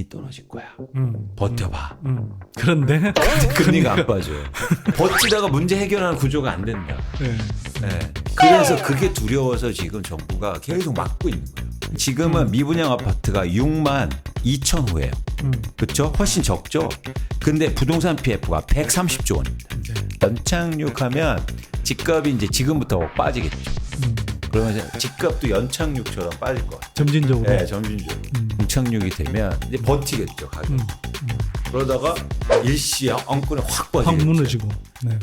많이 떨어질 거야. 음. 버텨봐. 음. 그런데 금리가 안 빠져요. 버티다가 문제 해결하는 구조가 안 된다. 네. 네. 그래서 그게 두려워서 지금 정부가 계속 막고 있는 거예요. 지금은 미분양 아파트가 6만 2천 호예요. 음. 그렇죠? 훨씬 적죠. 근데 부동산 PF가 130조 원입니다. 네. 연착륙하면 집값이 이제 지금부터 빠지겠죠. 음. 그러면 집값도 연착륙처럼 빠질 것 같아요. 점진적으로. 네, 점진적으로. 음. 연착륙이 되면 이제 버티겠죠, 가격. 음. 그러다가 일시에 엉끈에 확확 빠지겠죠. 무너지고. 네.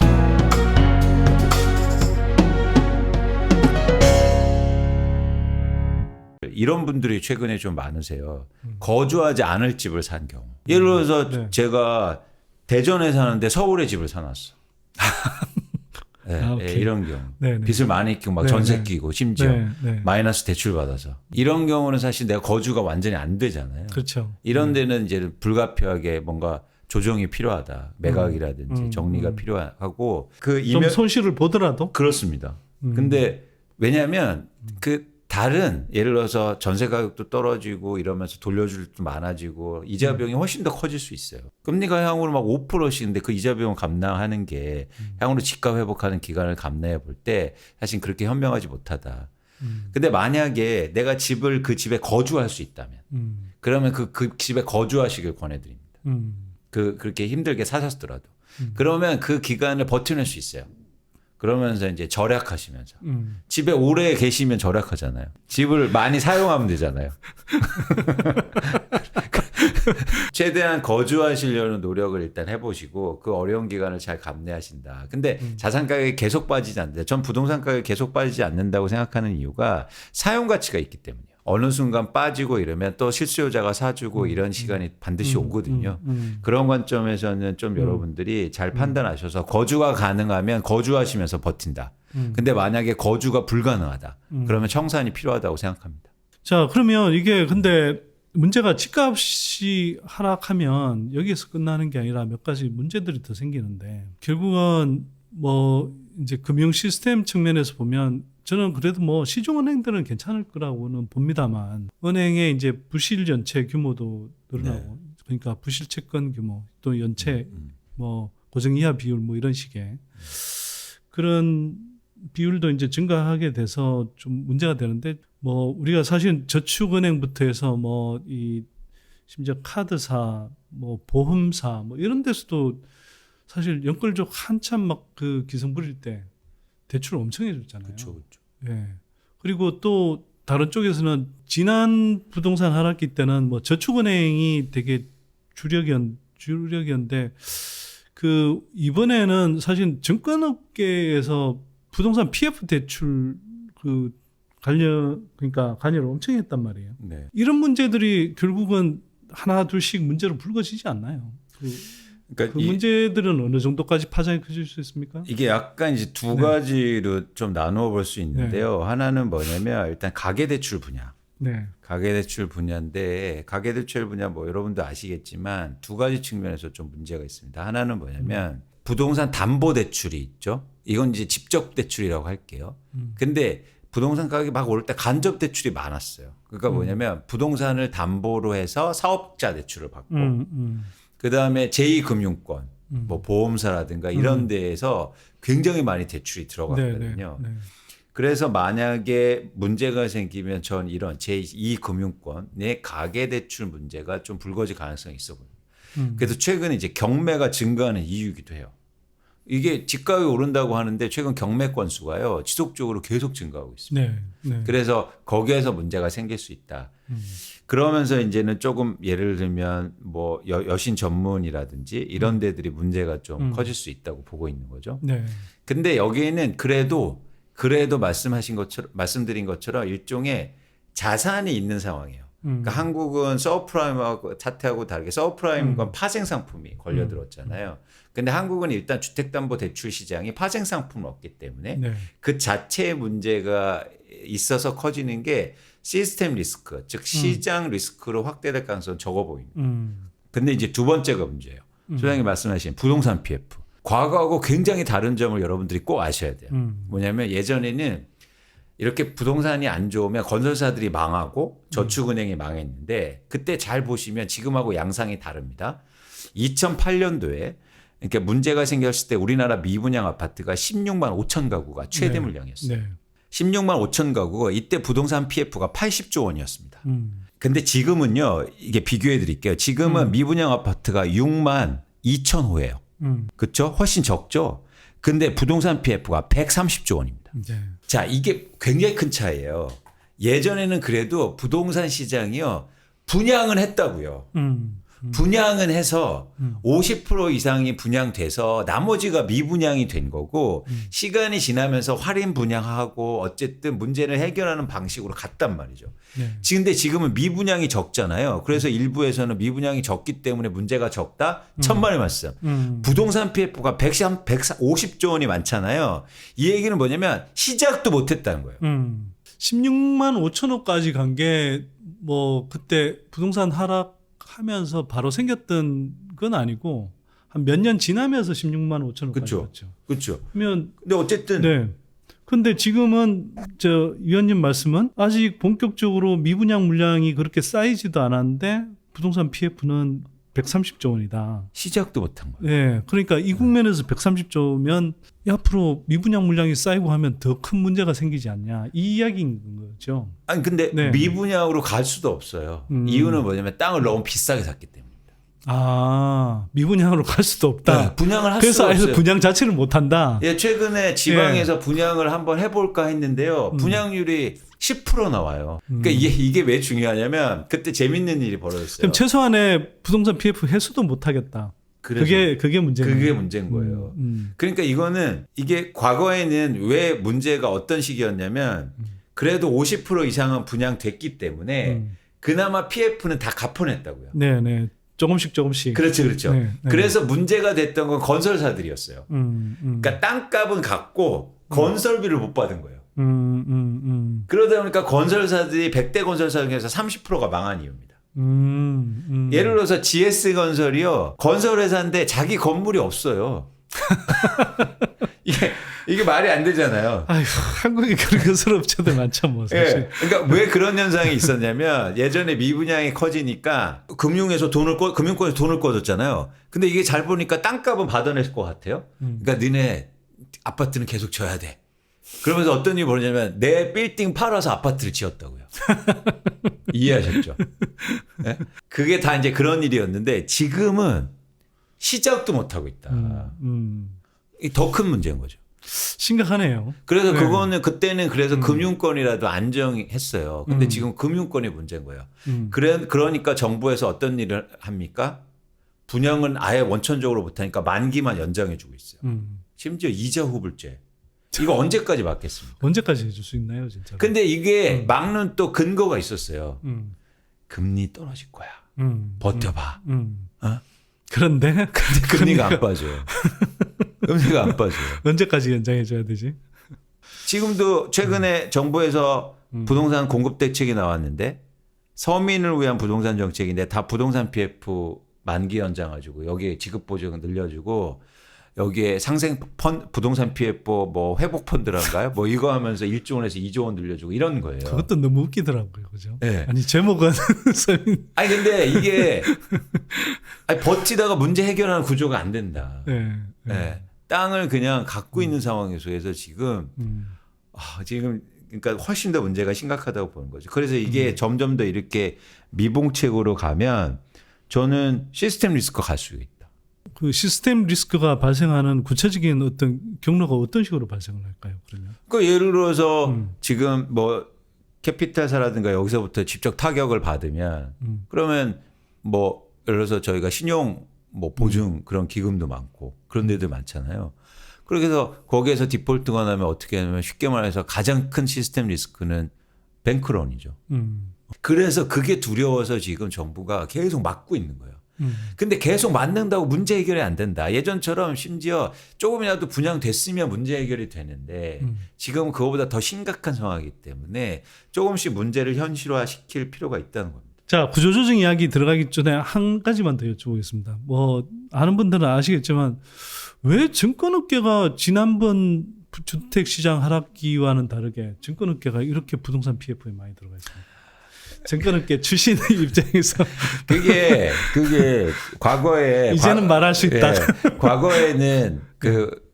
이런 분들이 최근에 좀 많으세요. 거주하지 않을 집을 산 경우. 예를 들어서 네. 제가 대전에 사는데 서울에 집을 사놨어. 네, 아, 네. 이런 경우. 네, 네. 빚을 많이 끼고 막 네, 전세 네. 끼고 심지어 네, 네. 마이너스 대출 받아서 이런 경우는 사실 내가 거주가 완전히 안 되잖아요. 그렇죠. 이런 데는 이제 불가피하게 뭔가 조정이 필요하다. 매각이라든지 음, 정리가 음. 필요하고 그좀 이면 손실을 보더라도 그렇습니다. 음. 근데 왜냐하면 그 다른 예를 들어서 전세 가격도 떨어지고 이러면서 돌려줄 도 많아지고 이자 음. 비용이 훨씬 더 커질 수 있어요. 금리가 향후로 막 5%씩인데 그 이자 비용 감당하는 게 음. 향후로 집값 회복하는 기간을 감내해 볼 때 사실 그렇게 현명하지 못하다. 음. 근데 만약에 내가 집을 그 집에 거주할 수 있다면 음. 그러면 그, 그 집에 거주하시길 권해드립니다. 음. 그 그렇게 힘들게 사셨더라도 음. 그러면 그 기간을 버텨낼 수 있어요. 그러면서 이제 절약하시면서 음. 집에 오래 계시면 절약하잖아요. 집을 많이 사용하면 되잖아요. 최대한 거주하시려는 노력을 일단 해보시고 그 어려운 기간을 잘 감내하신다. 근데 자산 가격이 계속 빠지지 않는다. 전 부동산 가격이 계속 빠지지 않는다고 생각하는 이유가 사용 가치가 있기 때문이에요. 어느 순간 빠지고 이러면 또 실수요자가 사주고 이런 시간이 반드시 오거든요. 음. 그런 관점에서는 좀 여러분들이 잘 판단하셔서 거주가 가능하면 거주하시면서 버틴다. 음. 근데 만약에 거주가 불가능하다. 그러면 청산이 필요하다고 생각합니다. 자, 그러면 이게 근데 문제가 집값이 하락하면 여기에서 끝나는 게 아니라 몇 가지 문제들이 더 생기는데 결국은 뭐 이제 금융 시스템 측면에서 보면 저는 그래도 뭐 시중은행들은 괜찮을 거라고는 봅니다만 은행의 이제 부실 연체 규모도 늘어나고 그러니까 부실 채권 규모 또 연체 음. 뭐 고정 이하 비율 뭐 이런 식의 그런 비율도 이제 증가하게 돼서 좀 문제가 되는데 뭐 우리가 사실 저축은행부터 해서 뭐 이 심지어 카드사 뭐 보험사 뭐 이런 데서도 사실 연끌족 한참 막 그 기승 부릴 때 대출 엄청 해줬잖아요. 그렇죠. 예. 그리고 또 다른 쪽에서는 지난 부동산 하락기 때는 뭐 저축은행이 되게 주력이었 주력이었는데 그 이번에는 사실 증권업계에서 부동산 PF 대출 그 관련 그러니까 관여를 엄청 했단 말이에요. 네. 이런 문제들이 결국은 하나 둘씩 문제로 불거지지 않나요? 그, 그러니까 그 이, 문제들은 어느 정도까지 파장이 커질 수 있습니까? 이게 약간 이제 두 네. 가지로 좀 나누어 볼 수 있는데요. 하나는 뭐냐면 일단 가계 대출 분야. 네. 가계 대출 분야인데 가계 대출 분야 뭐 여러분도 아시겠지만 두 가지 측면에서 좀 문제가 있습니다. 하나는 뭐냐면 부동산 담보 대출이 있죠. 이건 이제 직접 대출이라고 할게요. 음. 근데 부동산 가격이 막 오를 때 간접 대출이 많았어요. 그러니까 뭐냐면 부동산을 담보로 해서 사업자 대출을 받고 음, 음, 그 다음에 제2금융권 음. 뭐 보험사라든가 이런 데에서 굉장히 많이 대출이 들어갔거든요. 네, 네. 그래서 만약에 문제가 생기면 전 이런 제2금융권의 가계대출 문제가 좀 불거질 가능성이 있어 보여요. 음. 그래서 최근에 이제 경매가 증가하는 이유이기도 해요. 이게 집값이 오른다고 하는데 최근 경매 건수가요 지속적으로 계속 증가하고 있습니다. 네, 네. 그래서 거기에서 문제가 생길 수 있다. 음. 그러면서 이제는 조금 예를 들면 뭐 여, 여신 전문이라든지 이런 데들이 문제가 좀 음. 커질 수 있다고 보고 있는 거죠. 네. 근데 여기에는 그래도 그래도 말씀하신 것처럼 말씀드린 것처럼 일종의 자산이 있는 상황이에요. 음. 그러니까 한국은 서프라임하고 사태하고 다르게 서프라임과 파생 상품이 걸려들었잖아요. 근데 한국은 일단 주택담보대출 시장이 파생 상품은 없기 때문에 네. 그 자체의 문제가 있어서 커지는 게 시스템 리스크, 즉 시장 리스크로 확대될 가능성은 적어 보입니다. 음. 근데 이제 두 번째가 문제예요. 음. 소장님 말씀하신 부동산 PF. 과거하고 굉장히 다른 점을 여러분들이 꼭 아셔야 돼요. 음. 뭐냐면 예전에는 이렇게 부동산이 안 좋으면 건설사들이 망하고 저축은행이 망했는데 그때 잘 보시면 지금하고 양상이 다릅니다. 2008년도에 이렇게 문제가 생겼을 때 우리나라 미분양 아파트가 16만 5천 가구가 최대 네. 물량이었어요. 네. 16만 5천 가구가 이때 부동산 PF가 80조 원이었습니다. 음. 근데 지금은요, 이게 비교해 드릴게요. 지금은 미분양 아파트가 6만 2천 호예요. 음. 그렇죠? 훨씬 적죠? 근데 부동산 PF가 130조 원입니다. 네. 자, 이게 굉장히 큰 차이예요. 예전에는 그래도 부동산 시장이요. 분양은 했다고요. 음. 분양은 해서 음. 50% 이상이 분양돼서 나머지가 미분양이 된 거고 음. 시간이 지나면서 할인 분양하고 어쨌든 문제를 해결하는 방식으로 갔단 말이죠. 네. 지금 근데 지금은 미분양이 적잖아요. 그래서 일부에서는 미분양이 적기 때문에 문제가 적다. 천만의 말씀. 음. 부동산 PF가 100, 150조 원이 많잖아요. 이 얘기는 뭐냐면 시작도 못 했다는 거예요. 음. 16만 5천억까지 간 게 뭐 그때 부동산 하락 하면서 바로 생겼던 건 아니고 한 몇 년 지나면서 16만 5천억까지 그쵸. 갔죠. 그렇죠. 그러면 근데 어쨌든 네. 근데 지금은 저 위원님 말씀은 아직 본격적으로 미분양 물량이 그렇게 쌓이지도 않았는데 부동산 PF는 130조 원이다. 시작도 못한 거예요. 네. 그러니까 이 국면에서 130조면 앞으로 미분양 물량이 쌓이고 하면 더 큰 문제가 생기지 않냐. 이 이야기인 거죠. 아니 근데 네. 미분양으로 갈 수도 없어요. 음. 이유는 뭐냐면 땅을 너무 비싸게 샀기 때문입니다. 아, 미분양으로 갈 수도 없다. 네, 분양을 할 그래서 수가 아예 없어요. 분양 자체를 못 한다. 예, 최근에 지방에서 분양을 한번 해볼까 했는데요. 분양률이 10% 나와요. 그러니까 이게 이게 왜 중요하냐면 그때 재밌는 일이 벌어졌어요. 그럼 최소한의 부동산 PF 해소도 못 하겠다. 그게 그게 문제네. 그게 문제인 거예요. 음, 그러니까 이거는 이게 과거에는 왜 문제가 어떤 시기였냐면 그래도 50% 이상은 분양됐기 때문에 음. 그나마 PF는 다 갚아냈다고요. 네, 네. 조금씩 조금씩. 그렇죠, 그렇죠. 네, 네. 그래서 문제가 됐던 건 건설사들이었어요. 음, 음, 그러니까 땅값은 갚고 건설비를 못 받은 거예요. 음, 음, 음, 그러다 보니까 건설사들이 100대 건설사 중에서 30%가 망한 이유입니다. 음, 음. 예를 들어서 GS 건설이요. 건설회사인데 자기 건물이 없어요. 이게 이게 말이 안 되잖아요. 아휴, 한국에 그런 건설업체들 많죠, 뭐 사실. 예. 그러니까 왜 그런 현상이 있었냐면 예전에 미분양이 커지니까 금융에서 돈을 꺼, 금융권에서 돈을 꺼줬잖아요. 근데 이게 잘 보니까 땅값은 받아낼 것 같아요. 음. 그러니까 니네 아파트는 계속 져야 돼. 그러면서 어떤 일이 벌어지냐면 내 빌딩 팔아서 아파트를 지었다고요. 이해하셨죠? 예? 그게 다 이제 그런 일이었는데 지금은 시작도 못 하고 있다. 음, 음. 더 큰 문제인 거죠. 심각하네요. 그래서 네. 그거는 그때는 그래서 금융권이라도 안정했어요. 근데 음. 지금 금융권이 문제인 거예요. 음. 그래 그러니까 정부에서 어떤 일을 합니까? 분양은 아예 원천적으로 못하니까 만기만 연장해주고 있어요. 음. 심지어 이자 후불제. 이거 언제까지 막겠습니까? 언제까지 해줄 수 있나요, 진짜? 근데 이게 막는 또 근거가 있었어요. 음, 금리 떨어질 거야. 음, 버텨봐. 음. 어? 그런데 근데 금리가 안 빠져요. 금리가 안 빠져요. 언제까지 연장해줘야 되지? 지금도 최근에 정부에서 음. 부동산 공급 대책이 나왔는데 서민을 위한 부동산 정책인데 다 부동산 PF 만기 연장해주고 여기에 지급 보증 늘려주고 여기에 상생 펀 부동산 PF 뭐 회복 펀드란가요? 뭐 이거 하면서 1조 원에서 2조 원 늘려주고 이런 거예요. 그것도 너무 웃기더라고요, 그죠? 네. 아니 제목은. 아니 근데 이게 아니, 버티다가 문제 해결하는 구조가 안 된다. 네. 네. 땅을 그냥 갖고 있는 상황에 속에서 지금 음, 아, 지금 그러니까 훨씬 더 문제가 심각하다고 보는 거죠. 그래서 이게 점점 더 이렇게 미봉책으로 가면 저는 시스템 리스크가 갈수 있다. 그 시스템 리스크가 발생하는 구체적인 어떤 경로가 어떤 식으로 발생을 할까요? 그러면? 그 예를 들어서 음. 지금 뭐 캐피탈사라든가 여기서부터 직접 타격을 받으면 음. 그러면 뭐 예를 들어서 저희가 신용 뭐 보증 그런 기금도 많고 그런 데도 많잖아요. 그렇게 해서 거기에서 디폴트가 나면 어떻게 하냐면 쉽게 말해서 가장 큰 시스템 리스크는 뱅크런이죠. 음. 그래서 그게 두려워서 지금 정부가 계속 막고 있는 거예요. 음. 근데 계속 맞는다고 문제 해결이 안 된다. 예전처럼 심지어 조금이라도 분양됐으면 문제 해결이 되는데 음. 지금은 그거보다 더 심각한 상황이기 때문에 조금씩 문제를 현실화 시킬 필요가 있다는 겁니다. 자, 구조조정 이야기 들어가기 전에 한 가지만 더 여쭤보겠습니다. 뭐 아는 분들은 아시겠지만 왜 증권업계가 지난번 주택 시장 하락기와는 다르게 증권업계가 이렇게 부동산 PF에 많이 들어가 있습니다. 증권업계 출신의 입장에서 그게 그게 과거에 이제는 과- 말할 수 있다. 예, 과거에는 그그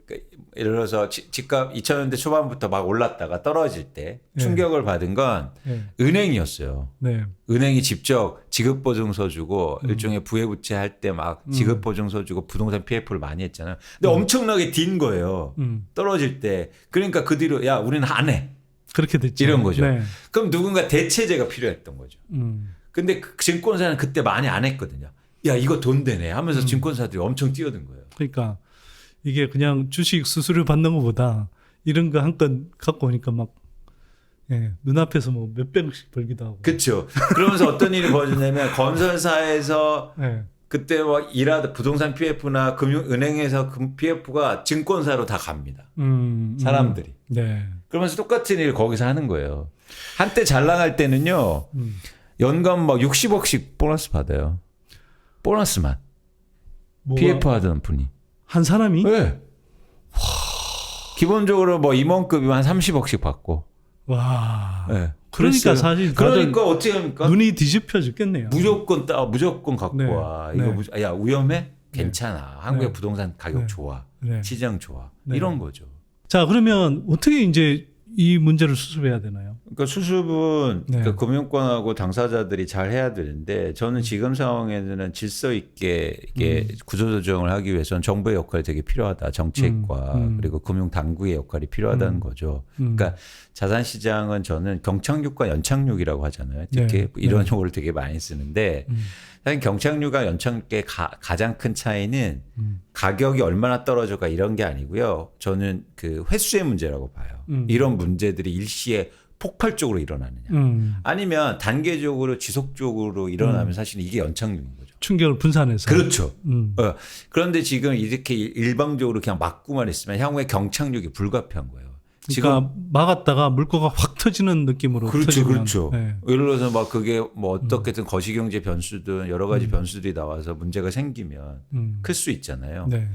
예를 들어서 지- 집값 2000년대 초반부터 막 올랐다가 떨어질 때 네. 충격을 받은 건 네. 은행이었어요. 네. 은행이 직접 지급보증서 주고 음. 일종의 부채부채 할 때 막 지급보증서 주고 부동산 PF를 많이 했잖아요. 근데 엄청나게 딘 거예요. 음. 떨어질 때. 그러니까 그 뒤로 야 우리는 안 해. 그렇게 됐죠. 이런 거죠. 네. 그럼 누군가 대체제가 필요했던 거죠. 음. 근데 그 증권사는 그때 많이 안 했거든요. 야 이거 돈 되네 하면서 음. 증권사들이 엄청 뛰어든 거예요. 그러니까 이게 그냥 주식 수수료 받는 것보다 이런 거 한 건 갖고 오니까 막 예, 눈앞에서 뭐 몇백억씩 벌기도 하고. 그렇죠. 그러면서 어떤 일이 벌어졌냐면 건설사에서 예. 그때 막 일하다 부동산 PF나 금융 은행에서 금 PF가 증권사로 다 갑니다. 음, 음. 사람들이. 네. 그러면서 똑같은 일을 거기서 하는 거예요. 한때 잘 나갈 때는요. 음. 연간 막 60억씩 보너스 받아요. 보너스만. 뭐가- PF 하던 분이. 한 사람이 네. 기본적으로 뭐 임원급이면 한 30억씩 받고. 와. 네. 그러니까. 사실 그러니까 어떻게 합니까? 눈이 뒤집혀 죽겠네요. 무조건 따 무조건 갖고 네. 와. 이거 네. 무, 야 위험해? 괜찮아. 한국의 네. 부동산 가격 네. 좋아. 네. 시장 좋아. 네. 이런 거죠. 자, 그러면 어떻게 이제 이 문제를 수습해야 되나요? 그러니까 수습은 네. 그 금융권하고 당사자들이 잘 해야 되는데 저는 지금 상황에는 질서 있게 이게 음. 구조조정을 하기 위해서는 정부의 역할이 되게 필요하다. 정책과 음, 음. 그리고 금융 당국의 역할이 필요하다는 음. 거죠. 음. 그러니까 자산 시장은 저는 경착륙과 연착륙이라고 하잖아요. 특히 네. 이런 네. 용어를 되게 많이 쓰는데 음. 사실 경착륙과 연착륙의 가, 가장 큰 차이는 음. 가격이 얼마나 떨어져가 이런 게 아니고요. 저는 그 횟수의 문제라고 봐요. 음. 이런 문제들이 일시에 폭발적으로 일어나느냐. 음. 아니면 단계적으로 지속적으로 일어나면 사실 이게 연착륙인 거죠. 충격을 분산해서. 그렇죠. 음. 어, 그런데 지금 이렇게 일방적으로 그냥 막고만 있으면 향후에 경착륙이 불가피한 거예요. 지금 그러니까 막았다가 물꼬가 확 터지는 느낌으로 그렇죠, 터지면 그렇죠. 네. 예를 들어서 막 그게 뭐 어떻게든 거시경제 변수든 여러 가지 변수들이 나와서 문제가 생기면 음. 클수 있잖아요. 네.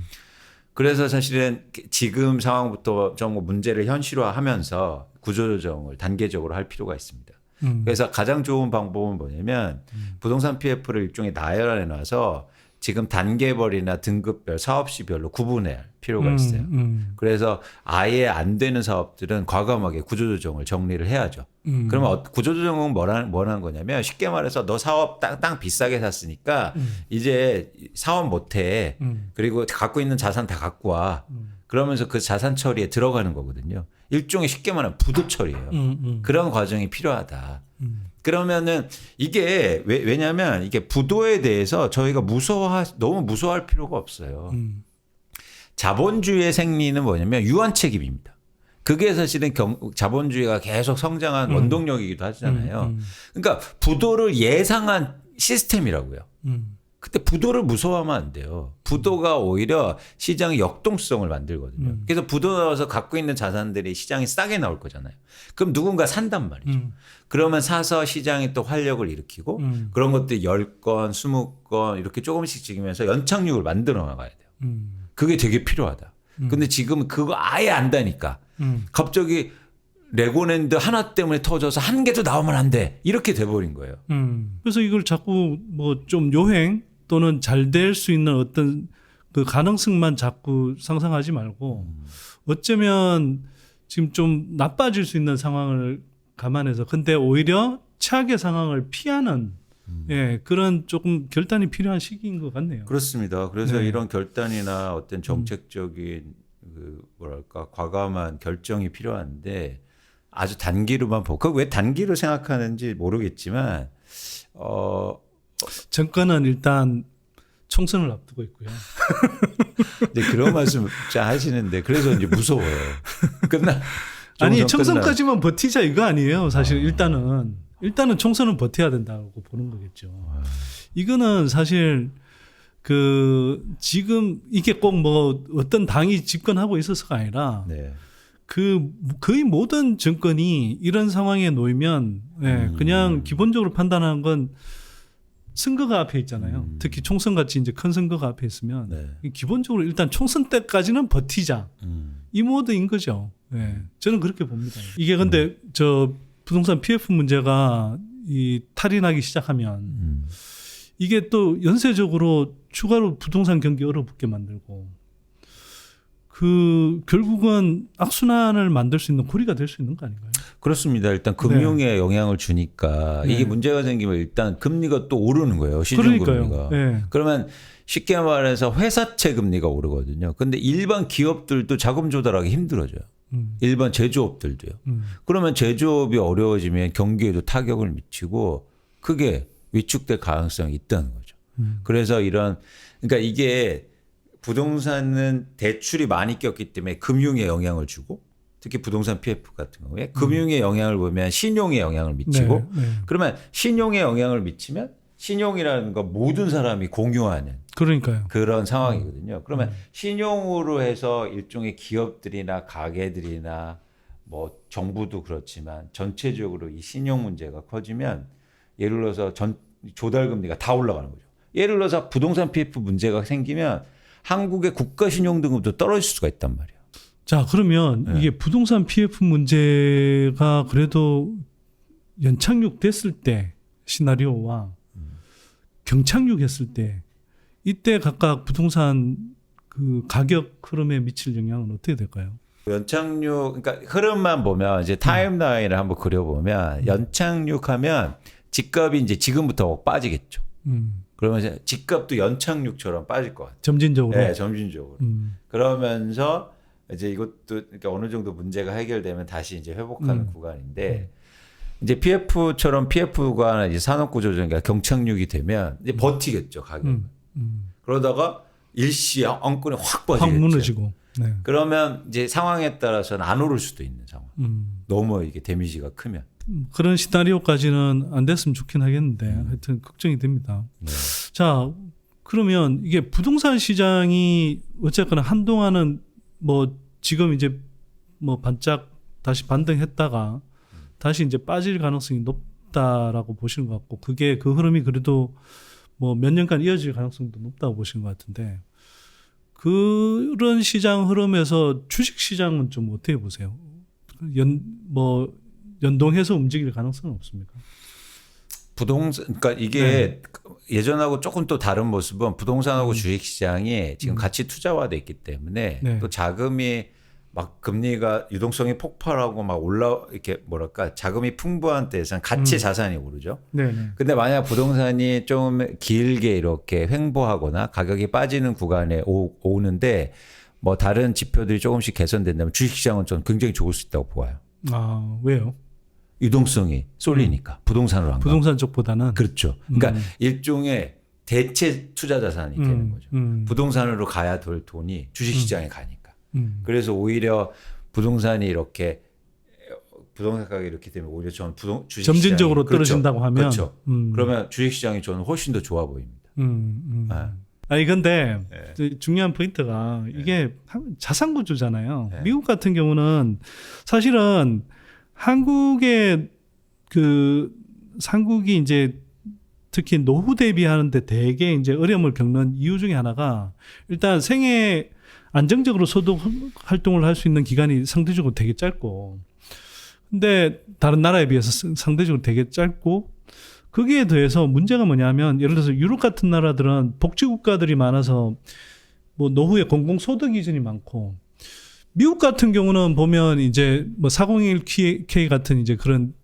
그래서 사실은 지금 상황부터 좀 문제를 현실화하면서 구조조정을 단계적으로 할 필요가 있습니다. 음. 그래서 가장 좋은 방법은 뭐냐면 부동산 PF를 일종의 나열해 놔서 지금 단계별이나 등급별 사업시별로 구분할 필요가 있어요. 음, 음, 그래서 아예 안 되는 사업들은 과감하게 구조조정을 정리를 해야죠. 음. 그러면 어- 구조조정은 뭐라는, 뭐라는 거냐면 쉽게 말해서 너 사업 땅, 땅 비싸게 샀으니까 이제 사업 못해. 음. 그리고 갖고 있는 자산 다 갖고 와. 음. 그러면서 그 자산 처리에 들어가는 거거든요. 일종의 쉽게 말하면 부도 처리예요. 음, 음. 그런 과정이 필요하다. 음. 그러면은 이게 왜, 왜냐면 이게 부도에 대해서 저희가 무서워 너무 무서워할 필요가 없어요. 음. 자본주의의 생리는 뭐냐면 유한 책임입니다. 그게 사실은 경, 자본주의가 계속 성장한 음. 원동력이기도 하잖아요. 음, 그러니까 부도를 예상한 시스템이라고요. 음. 그때 부도를 무서워하면 안 돼요. 부도가 오히려 시장의 역동성을 만들거든요. 음. 그래서 부도 나와서 갖고 있는 자산들이 시장에 싸게 나올 거잖아요. 그럼 누군가 산단 말이죠. 음. 그러면 사서 시장이 또 활력을 일으키고 음. 그런 것들이 10건, 20건 이렇게 조금씩 찍으면서 연착륙을 만들어 나가야 돼요. 음. 그게 되게 필요하다. 근데 지금 그거 아예 안다니까. 음. 갑자기 레고랜드 하나 때문에 터져서 한 개도 나오면 안 돼. 이렇게 돼버린 거예요. 음. 그래서 이걸 자꾸 뭐좀 요행 또는 잘 될 수 있는 어떤 그 가능성만 자꾸 상상하지 말고 음. 어쩌면 지금 좀 나빠질 수 있는 상황을 감안해서 근데 오히려 최악의 상황을 피하는 음. 예, 그런 조금 결단이 필요한 시기인 것 같네요. 그렇습니다. 그래서 네. 이런 결단이나 어떤 정책적인 그 뭐랄까 과감한 결정이 필요한데 아주 단기로만 보고 그왜 단기로 생각하는지 모르겠지만 어 정권은 일단 총선을 앞두고 있고요. 이제 그런 말씀 자 하시는데 그래서 이제 무서워요. 끝나 아니 총선 총선까지만 버티자 이거 아니에요. 사실 일단은 일단은 총선은 버텨야 된다고 보는 거겠죠. 이거는 사실 그 지금 이게 꼭 뭐 어떤 당이 집권하고 있어서가 아니라 네. 그 거의 모든 정권이 이런 상황에 놓이면 예, 음. 그냥 기본적으로 판단하는 건 선거가 앞에 있잖아요. 음. 특히 총선 같이 이제 큰 선거가 앞에 있으면 네. 기본적으로 일단 총선 때까지는 버티자 음. 이 모드인 거죠. 예. 저는 그렇게 봅니다. 이게 근데 저 부동산 PF 문제가 이 탈이 나기 시작하면 음. 이게 또 연쇄적으로 추가로 부동산 경기 얼어붙게 만들고 그 결국은 악순환을 만들 수 있는 고리가 될 수 있는 거 아닌가요? 그렇습니다. 일단 금융에 영향을 주니까 네. 이게 문제가 생기면 일단 금리가 또 오르는 거예요. 시중 금리가. 예. 그러면 쉽게 말해서 회사채 금리가 오르거든요. 근데 일반 기업들도 자금 조달하기 힘들어져요. 음, 일반 제조업들도요. 음. 그러면 제조업이 어려워지면 경기에도 타격을 미치고 크게 위축될 가능성이 있다는 거죠. 음. 그래서 이런 그러니까 이게 부동산은 대출이 많이 꼈기 때문에 금융에 영향을 주고 특히 부동산 PF 같은 경우에 금융에 영향을 보면 신용에 영향을 미치고 네, 네. 그러면 신용에 영향을 미치면 신용이라는 건 모든 사람이 공유하는 그러니까요. 그런 상황이거든요. 그러면 음. 신용으로 해서 일종의 기업들이나 가게들이나 뭐 정부도 그렇지만 전체적으로 이 신용 문제가 커지면 예를 들어서 전 조달 금리가 다 올라가는 거죠. 예를 들어서 부동산 PF 문제가 생기면 한국의 국가 신용 등급도 떨어질 수가 있단 말이에요. 자, 그러면 네. 이게 부동산 PF 문제가 그래도 연착륙 됐을 때 시나리오와 경착륙 했을 때 이때 각각 부동산 그 가격 흐름에 미칠 영향은 어떻게 될까요? 연착륙 그러니까 흐름만 보면 이제 타임라인을 한번 그려보면 연착륙하면 집값이 이제 지금부터 빠지겠죠. 음, 그러면 이제 집값도 연착륙처럼 빠질 것 같아요. 점진적으로. 네, 점진적으로. 음, 그러면서 이제 이것도 그러니까 어느 정도 문제가 해결되면 다시 이제 회복하는 음. 구간인데 이제 PF처럼 PF가 이제 산업구조조정가 경착륙이 되면 이제 버티겠죠 가격은. 음, 음. 그러다가 일시에 엉끈이 확확 빠지겠죠. 무너지고. 네. 그러면 이제 상황에 따라서는 안 오를 수도 있는 상황. 음. 너무 이게 데미지가 크면. 음, 그런 시나리오까지는 안 됐으면 좋긴 하겠는데 음. 하여튼 걱정이 됩니다. 네. 자, 그러면 이게 부동산 시장이 어쨌거나 한동안은 뭐 지금 이제 뭐 반짝 다시 반등했다가 다시 이제 빠질 가능성이 높다라고 보시는 것 같고 그게 그 흐름이 그래도 뭐 몇 년간 이어질 가능성도 높다고 보시는 것 같은데 그런 시장 흐름에서 주식 시장은 좀 어떻게 보세요? 연 뭐 연동해서 움직일 가능성은 없습니까? 부동산 그러니까 이게 네. 예전하고 조금 또 다른 모습은 부동산하고 주식 시장이 지금 음. 같이 투자화돼 있기 때문에 네. 또 자금이 막 금리가 유동성이 폭발하고 막 올라 이렇게 뭐랄까 자금이 풍부한 때에선 같이 음. 자산이 오르죠. 네, 네. 근데 만약 부동산이 좀 길게 이렇게 횡보하거나 가격이 빠지는 구간에 오, 오는데 뭐 다른 지표들이 조금씩 개선된다면 주식 시장은 좀 굉장히 좋을 수 있다고 보아요. 아 왜요? 유동성이 쏠리니까 부동산으로 안 가. 부동산 쪽보다는 그렇죠. 그러니까 음. 일종의 대체 투자 자산이 되는 음, 거죠. 음, 부동산으로 가야 될 돈이 주식시장에 가니까. 음. 그래서 오히려 부동산이 이렇게 부동산 가격이 이렇게 되면 오히려 저는 부동 주식 점진적으로 시장이- 그렇죠. 떨어진다고 하면 그렇죠. 음, 그러면 주식 시장이 저는 훨씬 더 좋아 보입니다. 음, 음. 아. 아니 근데 네. 저 중요한 포인트가 이게 한- 자산 구조잖아요. 네. 미국 같은 경우는 사실은 한국의 그 상국이 이제 특히 노후 대비하는데 되게 이제 어려움을 겪는 이유 중에 하나가 일단 생애 안정적으로 소득 활동을 할 수 있는 기간이 상대적으로 되게 짧고 근데 다른 나라에 비해서 상- 상대적으로 되게 짧고 거기에 더해서 문제가 뭐냐면 예를 들어서 유럽 같은 나라들은 복지 국가들이 많아서 뭐 노후에 공공 소득 이전이 많고 미국 같은 경우는 보면 이제 뭐 401k 같은 이제 그런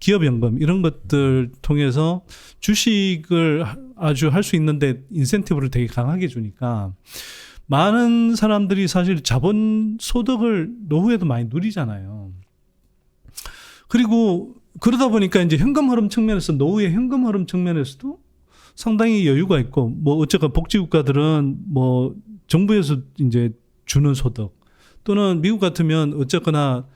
기업 연금 이런 것들 통해서 주식을 하- 아주 할 수 있는데 인센티브를 되게 강하게 주니까 많은 사람들이 사실 자본 소득을 노후에도 많이 누리잖아요. 그리고 그러다 보니까 이제 현금 흐름 측면에서 노후의 현금 흐름 측면에서도 상당히 여유가 있고 뭐 어쨌건 복지 국가들은 뭐 정부에서 이제 주는 소득 또는 미국 같으면 어쨌거나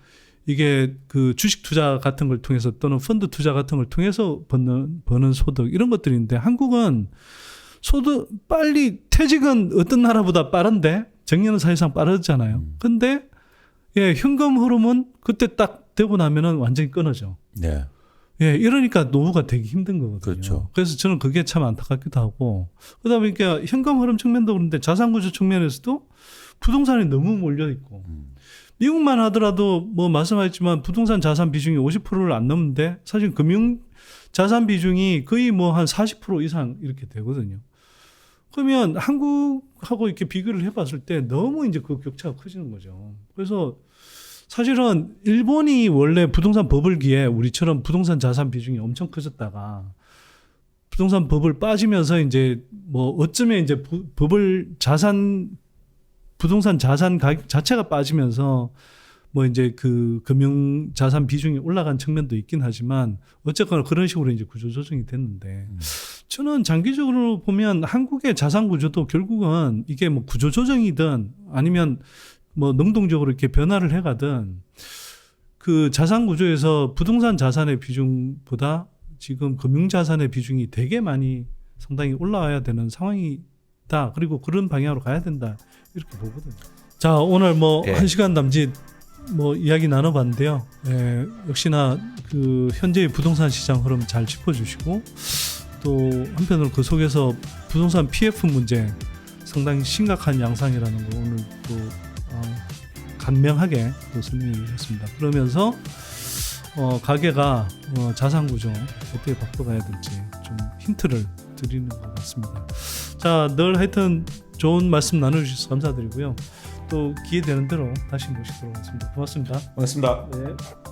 이게 그 주식 투자 같은 걸 통해서 또는 펀드 투자 같은 걸 통해서 버는 버는 소득 이런 것들인데 한국은 소득 빨리 퇴직은 어떤 나라보다 빠른데 정년은 사실상 빠르잖아요. 근데 예, 현금 흐름은 그때 딱 되고 나면은 완전히 끊어져. 네. 예, 이러니까 노후가 되게 힘든 거거든요. 그렇죠. 그래서 저는 그게 참 안타깝기도 하고 그러다 보니까 현금 흐름 측면도 그런데 자산 구조 측면에서도 부동산이 너무 몰려 있고 음. 미국만 하더라도 뭐 말씀하셨지만 부동산 자산 비중이 50%를 안 넘는데 사실 금융 자산 비중이 거의 뭐 한 40% 이상 이렇게 되거든요. 그러면 한국하고 이렇게 비교를 해봤을 때 너무 이제 그 격차가 커지는 거죠. 그래서 사실은 일본이 원래 부동산 버블기에 우리처럼 부동산 자산 비중이 엄청 커졌다가 부동산 버블 빠지면서 이제 뭐 어쩌면 이제 부- 버블 자산 부동산 자산 가격 자체가 빠지면서 뭐 이제 그 금융 자산 비중이 올라간 측면도 있긴 하지만 어쨌거나 그런 식으로 이제 구조 조정이 됐는데 저는 장기적으로 보면 한국의 자산 구조도 결국은 이게 뭐 구조 조정이든 아니면 뭐 능동적으로 이렇게 변화를 해가든 그 자산 구조에서 부동산 자산의 비중보다 지금 금융 자산의 비중이 되게 많이 상당히 올라와야 되는 상황이다. 그리고 그런 방향으로 가야 된다. 이렇게 보거든요. 자, 오늘 뭐 예. 한 시간 남짓 뭐 이야기 나눠봤는데요. 예, 역시나 그 현재의 부동산 시장 흐름 잘 짚어주시고 또 한편으로 그 속에서 부동산 PF 문제 상당히 심각한 양상이라는 거 오늘 또 어, 간명하게 또 설명해 주셨습니다. 그러면서 어, 가게가 어, 자산 구조 어떻게 바꿔가야 될지 좀 힌트를 드리는 것 같습니다. 자, 늘 하여튼 좋은 말씀 나눠주셔서 감사드리고요. 또 기회 되는 대로 다시 모시도록 하겠습니다. 고맙습니다. 반갑습니다. 네.